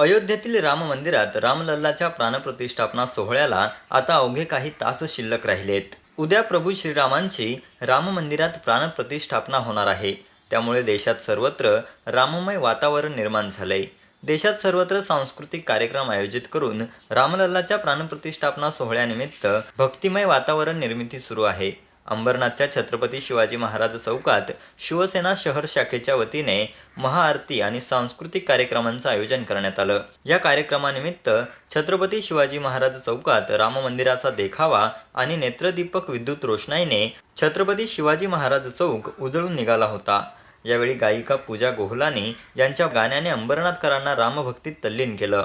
अयोध्येतील राम मंदिरात रामलल्लाच्या प्राणप्रतिष्ठापना सोहळ्याला आता अवघे काही तास शिल्लक राहिलेत. उद्या प्रभू श्रीरामांची राम मंदिरात प्राणप्रतिष्ठापना होणार आहे. त्यामुळे देशात सर्वत्र राममय वातावरण निर्माण झालंय. देशात सर्वत्र सांस्कृतिक कार्यक्रम आयोजित करून रामलल्लाच्या प्राणप्रतिष्ठापना सोहळ्यानिमित्त भक्तिमय वातावरण निर्मिती सुरू आहे. अंबरनाथच्या छत्रपती शिवाजी महाराज चौकात शिवसेना शहर शाखेच्या वतीने महाआरती आणि सांस्कृतिक कार्यक्रमांचं आयोजन करण्यात आलं. या कार्यक्रमानिमित्त छत्रपती शिवाजी महाराज चौकात राम मंदिराचा देखावा आणि नेत्रदीपक विद्युत रोषणाईने छत्रपती शिवाजी महाराज चौक उजळून निघाला होता. यावेळी गायिका पूजा गोहलानी यांच्या गाण्याने अंबरनाथकरांना रामभक्तीत तल्लीन केलं.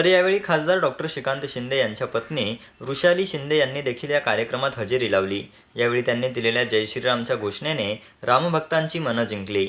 तर यावेळी खासदार डॉक्टर श्रीकांत शिंदे यांच्या पत्नी वृषाली शिंदे यांनी देखील या कार्यक्रमात हजेरी लावली. यावेळी त्यांनी दिलेल्या जय श्रीरामच्या घोषणेने रामभक्तांची मनं जिंकली.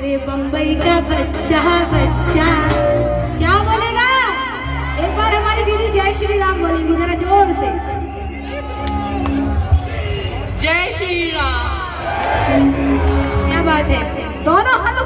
मेरे बम्बई का बच्चा बच्चा। क्या बोलेगा? एक बार हमारी दीदी जय श्री राम बोलेंगी जरा जोर से। जय श्री राम क्या बात है? दोनों हाथों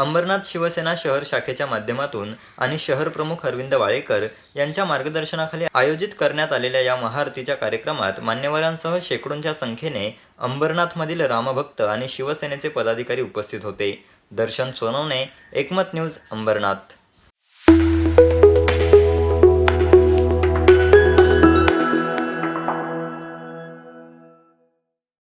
अंबरनाथ शिवसेना शहर शाखेच्या माध्यमातून आणि शहर प्रमुख अरविंद वाळेकर यांच्या मार्गदर्शनाखाली आयोजित करण्यात आलेल्या या महाआरतीच्या कार्यक्रमात मान्यवरांसह शेकडोंच्या संख्येने अंबरनाथमधील रामभक्त आणि शिवसेनेचे पदाधिकारी उपस्थित होते. दर्शन सोनवणे एकमत न्यूज अंबरनाथ.